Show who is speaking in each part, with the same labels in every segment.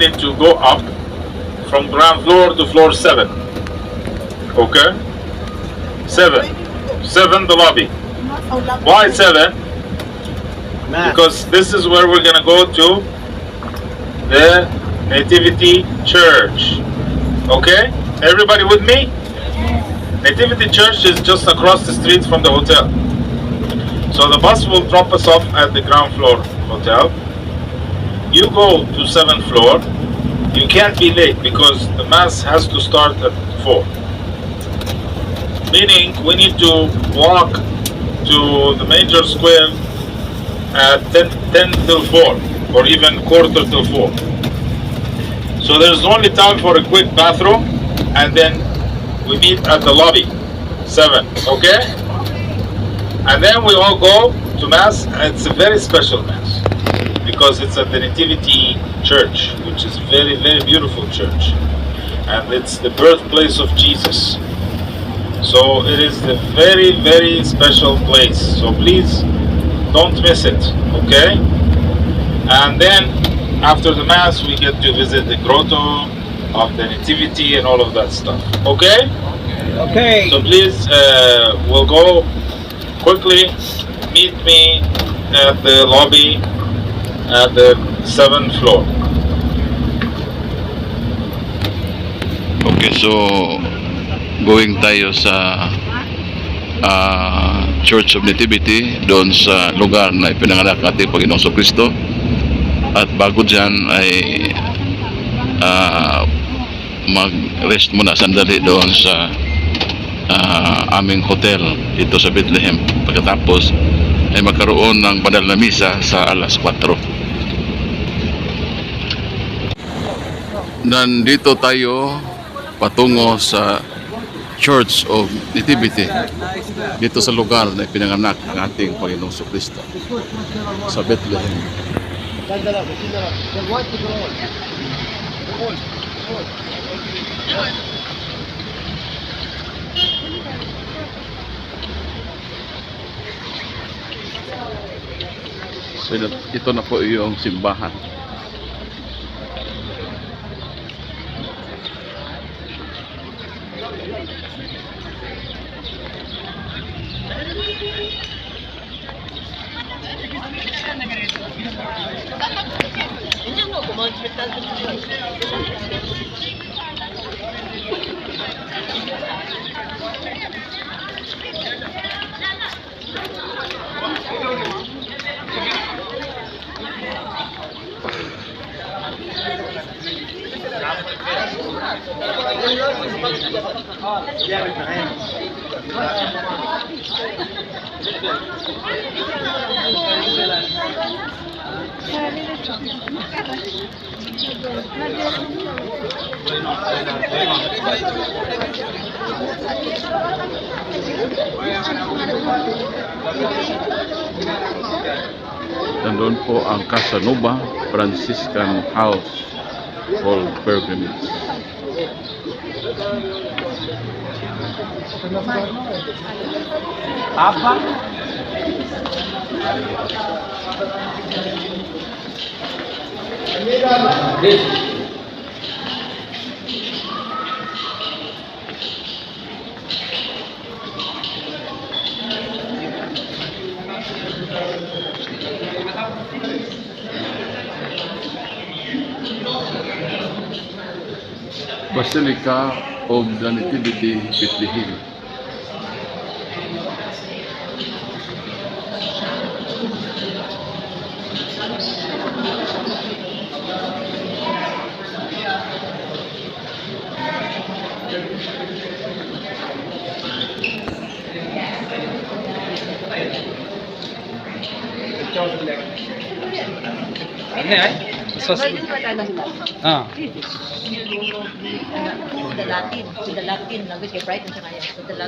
Speaker 1: need to go up from ground floor to floor 7. Okay? 7. 7 the lobby. Why 7? Because this is where we're gonna go to the Nativity Church. Okay? Everybody with me? Nativity Church is just across the street from the hotel. So the bus will drop us off at the ground floor hotel. You go to seventh floor. You can't be late because the mass has to start at four. Meaning we need to walk to the major square at 10, 10 till 4 or even quarter till 4. So there's only time for a quick bathroom and then we meet at the lobby. 7, okay? And then we all go to Mass it's a very special Mass because it's at the Nativity Church, which is very, very beautiful church. And it's the birthplace of Jesus. So it is a very, very special place. So please don't miss it, okay? And then after the Mass, we get to visit the grotto of the Nativity and all of that stuff, okay?
Speaker 2: Okay.
Speaker 1: So please, uh, we'll go quickly. Meet me at the lobby at the seventh floor.
Speaker 3: Okay, so going tayo sa ah, Church of Nativity doon sa lugar na ipinanganak ating Panginoong Kristo. At bago dyan ay ah, mag-rest muna sandali doon sa ah, aming hotel dito sa Bethlehem. Pagkatapos ay magkaroon ng banal na misa sa alas 4. Nandito tayo patungo sa Church of Nativity dito sa lugar na pinanganak ng ating Panginoong Kristo sa Bethlehem. So ito na po yung simbahan. Nandun po ang Casanova Franciscan House for Pilgrimage.
Speaker 2: Apa?
Speaker 3: Basilica of the Nativity, Bethlehem.
Speaker 2: है Ah.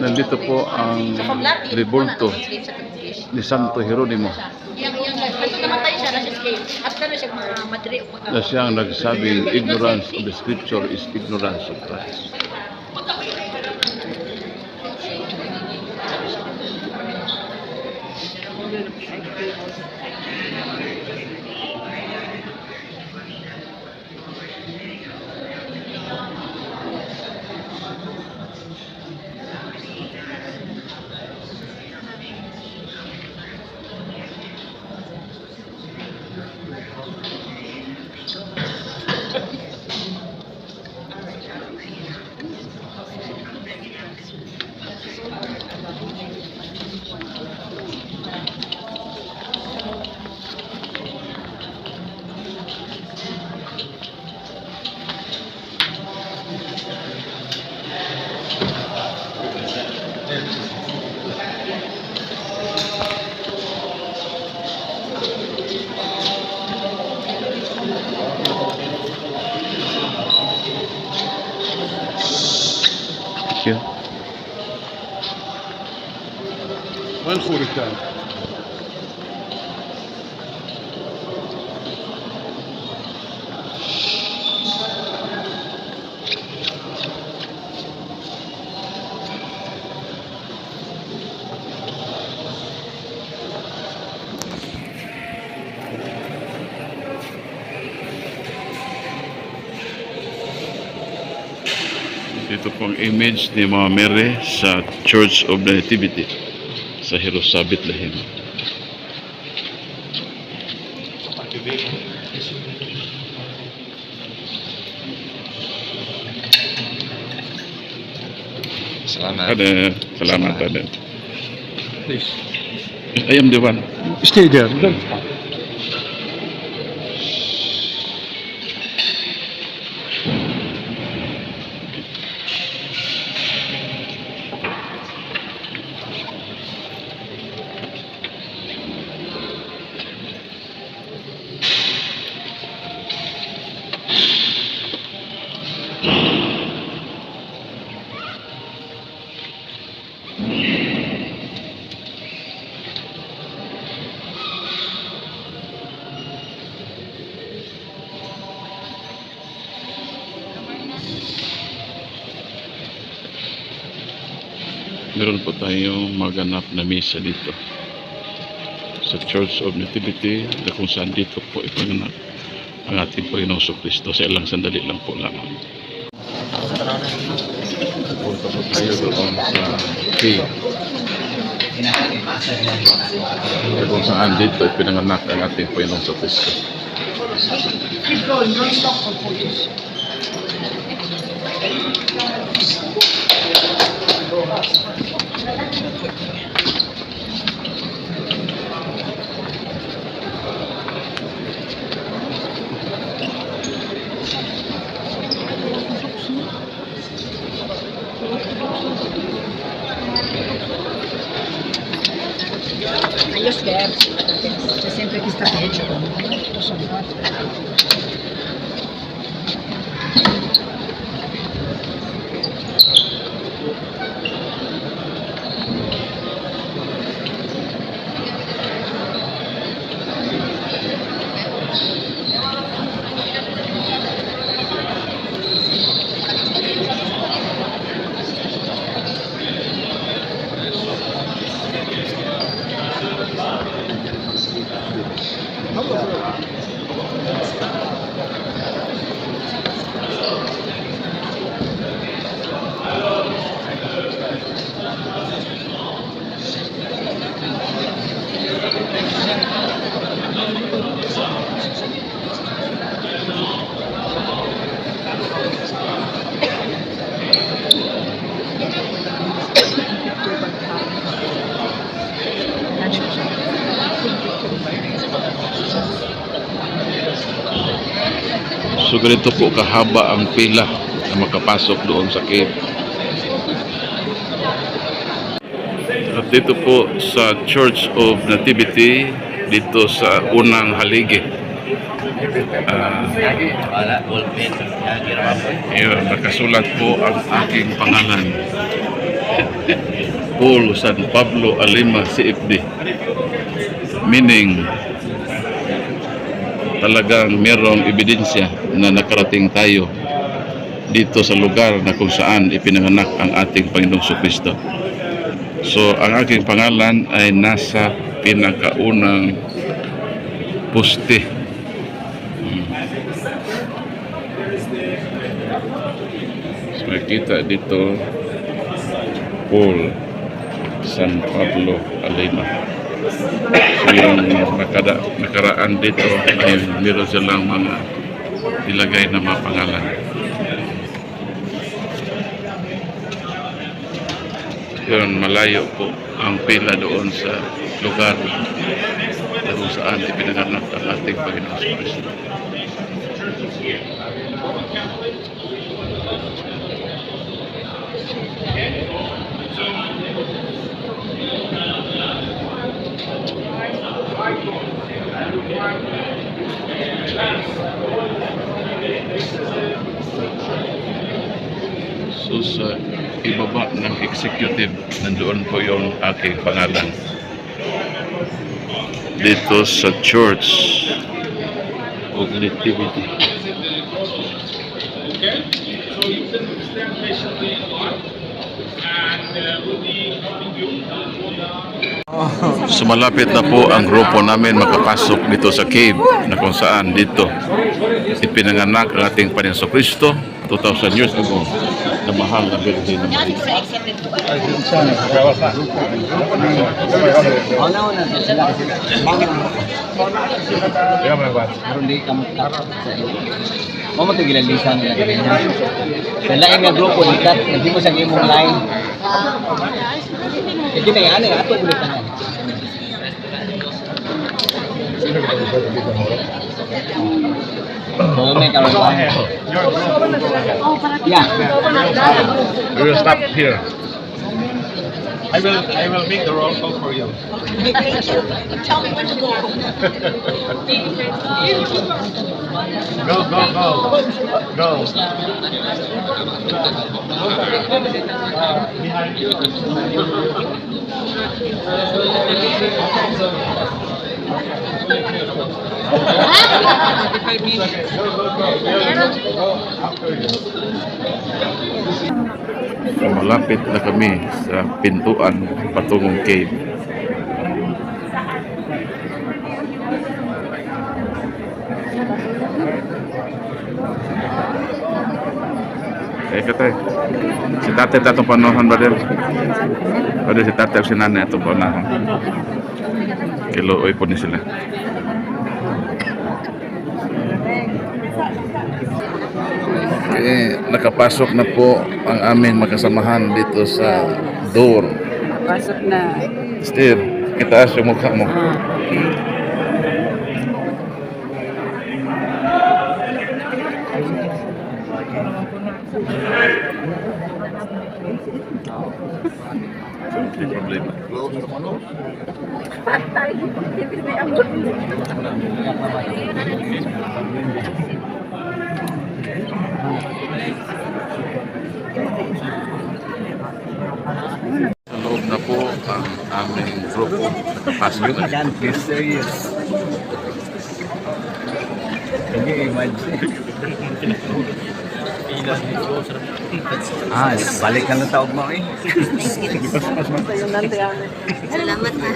Speaker 3: Nandito po ang rebulto ni Santo
Speaker 4: Jeronimo. Na
Speaker 3: siyang nagsabing ignorance of the scripture is ignorance of Christ.
Speaker 2: Thank you. اخوك الثاني؟
Speaker 3: Ito pong image ni Mama Mary sa Church of the Nativity sa Hirosabit Lahim.
Speaker 2: Salamat.
Speaker 3: Ada salamat ada.
Speaker 2: Please.
Speaker 3: Ayam Dewan.
Speaker 2: Stay there. Don't
Speaker 3: Meron po tayong maganap na misa dito sa Church of Nativity na kung saan dito po ipanganak ang ating Panginoong So Kristo sa ilang sandali lang po lamang. Punta po tayo doon sa cave. Na kung saan dito ipinanganak ang ating Panginoong So Kristo.
Speaker 4: Io scherzo, c'è sempre chi sta peggio. Lo so,
Speaker 3: So ganito po kahaba ang pila na makapasok doon sa cave. At dito po sa Church of Nativity, dito sa unang haligi. Ah, yun, nakasulat po ang aking pangalan. Paul San Pablo Alima CFD. Meaning, talagang merong ebidensya na nakarating tayo dito sa lugar na kung saan ipinanganak ang ating Panginoong Kristo. So, ang aking pangalan ay nasa pinakaunang poste. Hmm. So, makikita dito Paul San Pablo Alema. Yung nakada, nakaraan dito ay meron silang mga ilagay na mga pangalan. Yun, malayo po ang pila doon sa lugar kung saan ipinanganak ang ating Panginoon sa Kristo. So sa ibaba ng executive, nandoon po yung aking pangalan. dito sa church of Nativity.
Speaker 1: Okay? So you can stand patiently in line. And uh, we'll be helping you go down.
Speaker 3: So malapit na po ang grupo namin makapasok dito sa cave na kung saan dito ipinanganak ang ating Panginoon Kristo 2,000 years ago na mahal na Birhen ng Maria.
Speaker 5: Kaya mo nagbat.
Speaker 6: Pero hindi ka magtapos sa iyo. Mo mo tigilan lisan nila ganyan. Sa lain nga grupo likat, hindi mo sa imong line. Kaya kina yan, eh, ato ulit na. So, may karoon pa. Yeah.
Speaker 5: We will stop here. I will I will make the roll call for you.
Speaker 4: Tell me when to go.
Speaker 5: Go go go go.
Speaker 3: So, malapit na kami sa pintuan patungong cave. Eh, katay. Si tate tatong panahon ba din? O si tate o si nanay itong panahon. Kiluoy po ni sila. Okay, nakapasok na po ang aming magkasamahan dito sa door.
Speaker 7: Pasok na.
Speaker 3: Steve, itaas yung mukha mo. Hindi problema loob na po ang aming grupo. Nakapasok na.
Speaker 6: Yan, serious. Hindi, imagine. Ah, balik ka ng taog mo eh.
Speaker 7: Salamat na.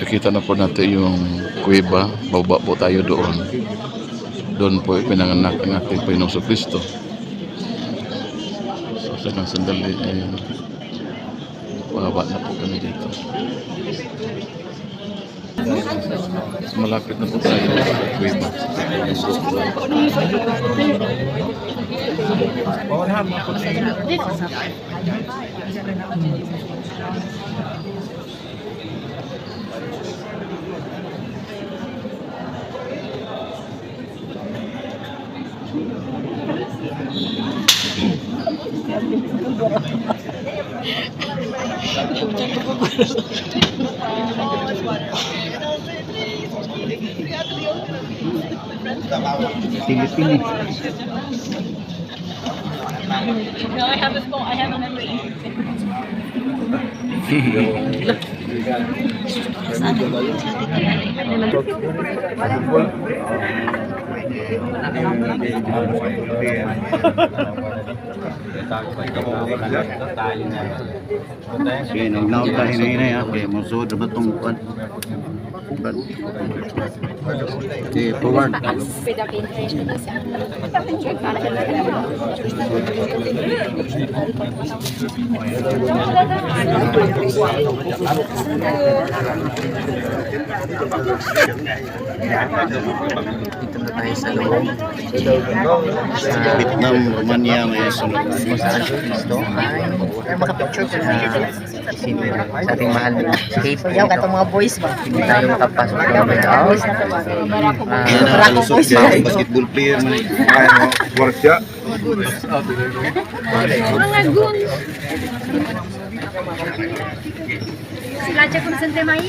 Speaker 3: Nakita na po natin yung kuweba. Baba po tayo doon. Doon po pinanganak ang ating Panginoong Kristo. So, sa sandali, eh, baba na po kami dito. So, malapit na po tayo. Sa kuweba.
Speaker 6: Pili-pili.
Speaker 4: No, I have a phone. I have a memory.
Speaker 6: Okay, nagnaon ka hinay-hinay ha. Okay, musod na ba itong kuwan? Okay, forward. Dito na tayo sa loob. Sa Vietnam, Romania, may sunod.
Speaker 8: Saan Kristo ay makapicture ko na sa ating mahal na escape.
Speaker 7: Yaw ka itong mga boys ba?
Speaker 8: Hindi tayo makapasok ng mga boys ba?
Speaker 5: basketball player
Speaker 3: main
Speaker 9: kerja Silakan konsentrasi.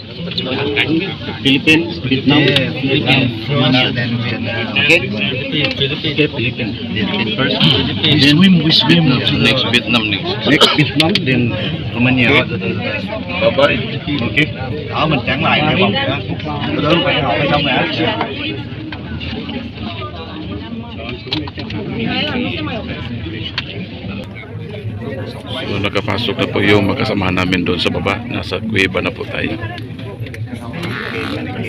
Speaker 9: Philippines, Vietnam, Vietnam. Okay? Okay, Philippines. Philippines first. We swim, we swim.
Speaker 3: Next Vietnam next.
Speaker 9: Next Vietnam, then Romania.
Speaker 5: Bye-bye.
Speaker 9: Okay. Đó, mình chẳng lại cái vòng nữa. Cái đó phải học hay xong rồi á.
Speaker 3: So, nakapasok na po yung magkasamahan namin doon sa baba. Nasa kuweba na po tayo.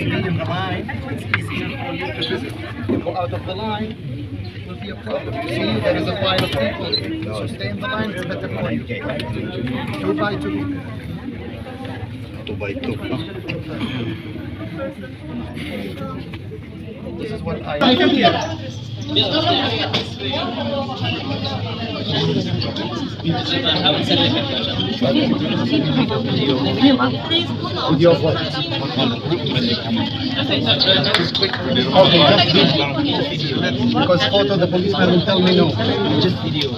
Speaker 5: Go out of the line. It will be a problem. See, there is a line of people. So stay in the line, it's better for you. Two by two.
Speaker 9: Two by two.
Speaker 5: This is what I. Video of what? Okay, just this. Because photo, the policeman will tell me no. Just video.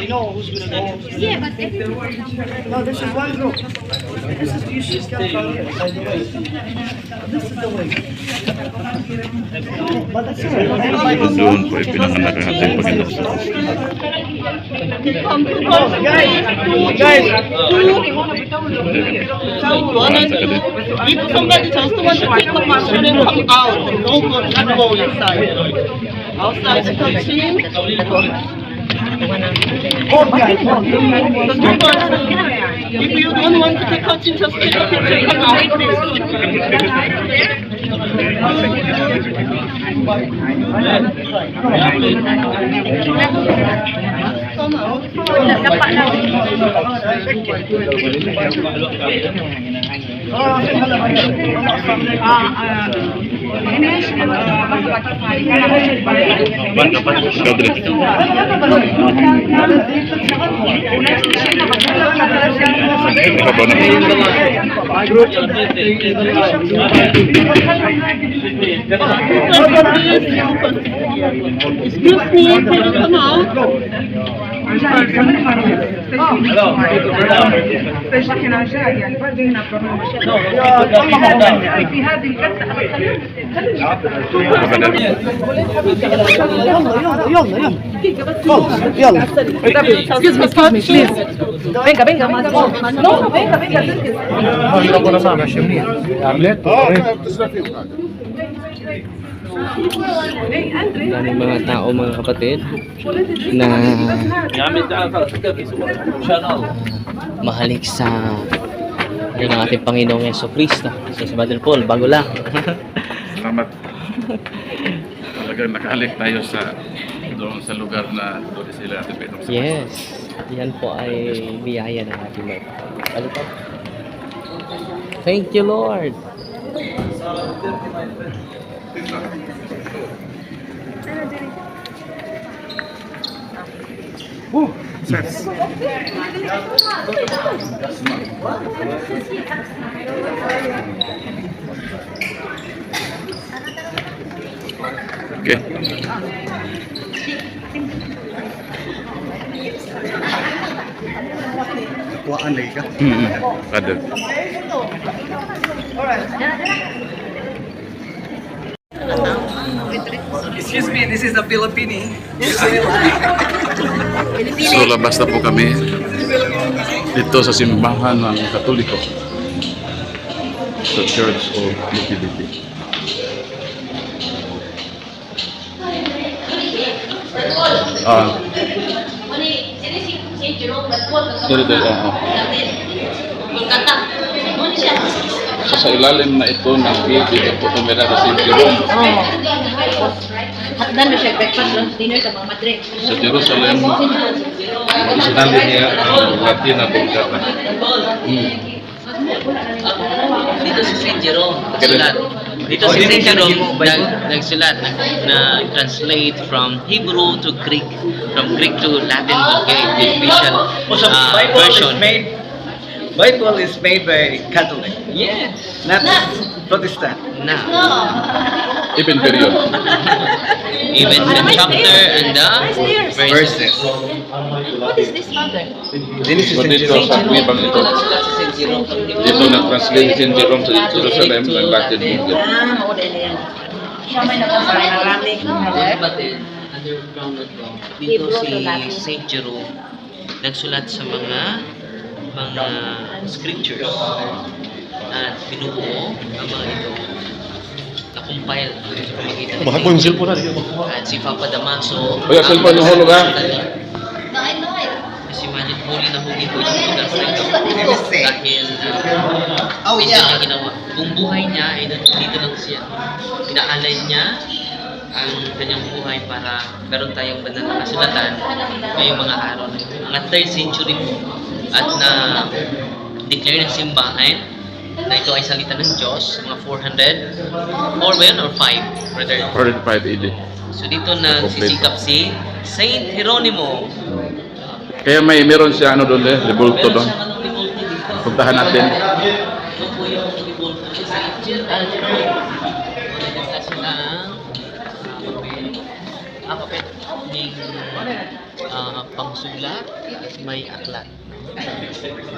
Speaker 10: Yeah, but everyone.
Speaker 3: Doon po ipinanganak ang ating Panginoon.
Speaker 11: If somebody just want to take a machine and come out, no good, not go inside. Outside the country. If you don't want to take a picture, just take a picture, come out,
Speaker 3: Ikaw din. Ikaw ba na?
Speaker 11: Excuse me, can you come out? Excuse me, excuse me, please. Venga, venga, más.
Speaker 12: Daming mga tao mga kapatid na mahalik sa yung ating Panginoong Yeso Kristo. So, sa Brother Paul, bago lang.
Speaker 3: Salamat. Talagang nakahalik tayo sa doon sa lugar na doon sila ating Panginoon.
Speaker 12: yes. Yan po ay biyaya ng ating Lord. Ano po? Thank you, Lord.
Speaker 3: Okay.
Speaker 5: Kuhaan lagi ka.
Speaker 3: Hmm. Ada.
Speaker 6: Excuse me, this is a Filipino.
Speaker 3: So labas na po kami dito sa simbahan ng Katoliko sa Church of Nativity. Ah, dito, dito, ah, ah. sa ilalim na ito ng gate dito po tumira sa St. Jerome.
Speaker 7: Hatdan na siya, breakfast, lunch, dinner sa mga madre.
Speaker 3: Sa Jerusalem, isinali niya ang Latin na Bulgara.
Speaker 12: Dito si St. Jerome, nagsulat. Dito si St. Jerome nag, nagsulat, nag, na translate from Hebrew to Greek, from Greek to Latin Vulgate, the official
Speaker 6: Oh, so
Speaker 12: uh,
Speaker 6: Bible
Speaker 12: version.
Speaker 6: is made Bible is made by Catholic,
Speaker 12: Yes.
Speaker 6: not Protestant.
Speaker 12: Now,
Speaker 3: Even period.
Speaker 12: even the chapter and the verses.
Speaker 7: What is this, Father?
Speaker 3: So
Speaker 6: and
Speaker 3: dito
Speaker 6: Genesis.
Speaker 3: sa Kuibang ito, dito nag-translate St. Jerome sa Jerusalem ng Latin Bulgara.
Speaker 7: Ah, maudel na yan. Siya may nagkasaya na rami.
Speaker 12: But then, underground na to, dito si. St. Jerome nagsulat sa mga mga scriptures at binubuo ang mga ito na-compile sa pamagitan ng
Speaker 2: Mahal ko yung cellphone na dito.
Speaker 12: at si Papa Damaso
Speaker 3: Oy, ang cellphone yung hulog, ha?
Speaker 12: kasi imagine huli na huli po yung na ito dahil uh,
Speaker 5: Oh, yeah.
Speaker 12: niya ginawa buong buhay niya ay dito lang siya inaalay niya ang kanyang buhay para meron tayong banal na kasulatan ngayong mga araw na ito. Mga 3rd century po at na declare ng simbahan na ito ay salita ng Diyos, mga 400 or ba yun, or 5, brother?
Speaker 3: 45 AD.
Speaker 12: So dito na sisikap si Saint Hieronimo.
Speaker 3: Kaya may meron siya ano doon eh, libulto doon. Puntahan natin.
Speaker 12: Ito po yung revolt ni Saint Hieronimo. Nagkasya ng papel. Ah, pangsulat at may aklat.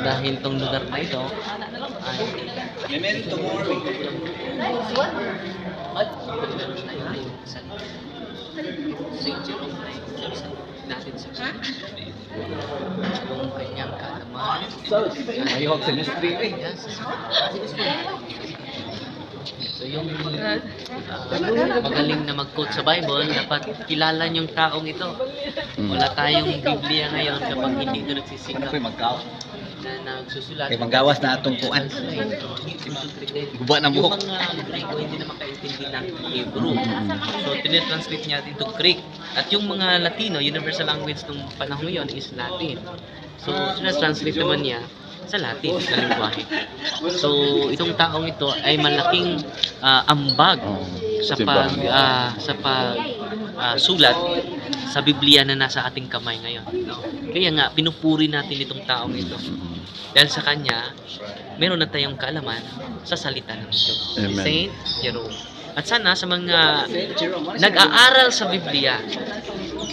Speaker 12: Dahil tong lugar na ito ay
Speaker 6: Ayok sa mystery eh.
Speaker 12: So yung uh, magaling na mag-quote sa Bible, dapat kilala yung taong ito. Wala tayong Biblia ngayon kapag hindi ito nagsisikap
Speaker 6: Ano magkaw?
Speaker 12: na nagsusulat.
Speaker 6: Kay manggawas na atong kuan. Guba na
Speaker 12: Yung
Speaker 6: buhok.
Speaker 12: mga Grego hindi na makaintindi ng Hebrew. So, tinetranslate niya into Greek. At yung mga Latino, universal language nung panahon yun is Latin. So, tinetranslate naman niya sa Latin na lingwahe. So, itong taong ito ay malaking ah, ambag
Speaker 3: Oh,
Speaker 12: sa pag ah, sa pag ah, sulat sa Biblia na nasa ating kamay ngayon. Kaya nga pinupuri natin itong taong ito. Dahil sa kanya, meron na tayong kaalaman sa salita ng Diyos.
Speaker 3: Amen.
Speaker 12: Saint Jerome. At sana sa mga nag-aaral sa Biblia,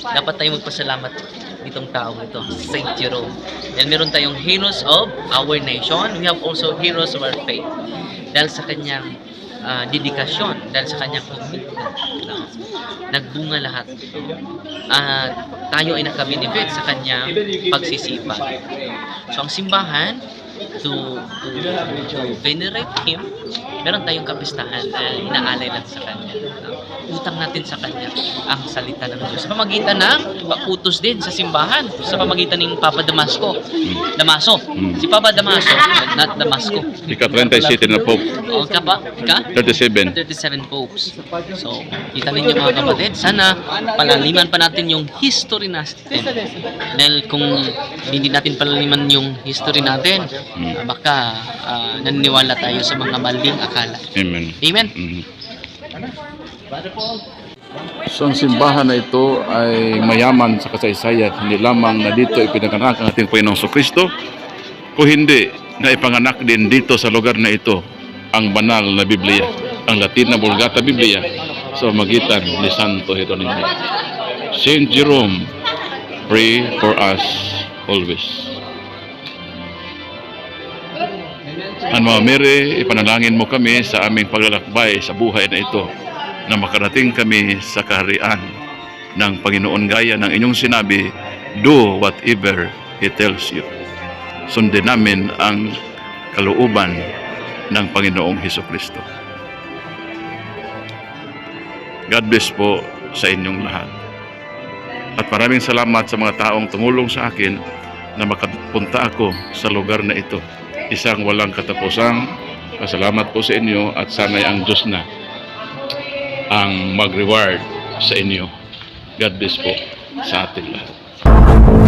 Speaker 12: dapat tayong magpasalamat itong taong ito, Saint Jerome. Dahil meron tayong heroes of our nation, we have also heroes of our faith. Dahil sa kanyang ah, dedikasyon, dahil sa kanyang commitment, no? nagbunga lahat. At tayo ay nakabenefit sa kanyang pagsisipag. So ang simbahan, to, to, to venerate him, meron tayong kapistahan na inaalay lang sa kanya. Utang natin sa kanya ang salita ng Diyos. Sa pamagitan ng pag-utos din sa simbahan, sa pamagitan ng Papa Damasco. Damaso. Si Papa Damaso, not Damasco.
Speaker 3: Ika-37 na Pope.
Speaker 12: O ka ba? Ka?
Speaker 3: 37.
Speaker 12: 37 popes. So, kita ninyo mga kapatid, sana palaliman pa natin yung history natin. Dahil kung hindi natin palaliman yung history natin, ah, baka ah, naniniwala tayo sa mga maling akala.
Speaker 3: Amen.
Speaker 12: Amen?
Speaker 3: Mhm. So ang simbahan na ito ay mayaman sa kasaysayan, hindi lamang na dito ipinanganak ang ating Panginoong Kristo, kung hindi na ipanganak din dito sa lugar na ito ang banal na Biblia, ang Latin na Vulgata Biblia sa magitan ni Santo Hieronimo. Saint Jerome, pray for us always. Ang mga Mary, ipanalangin mo kami sa aming paglalakbay sa buhay na ito na makarating kami sa kaharian ng Panginoon gaya ng inyong sinabi, do whatever He tells you. Sundin namin ang kalooban ng Panginoong Heso Kristo. God bless po sa inyong lahat. At maraming salamat sa mga taong tumulong sa akin na makapunta ako sa lugar na ito. Isang walang katapusang Pasalamat po sa inyo at sana'y ang Diyos na ang mag-reward sa inyo. God bless po sa ating lahat.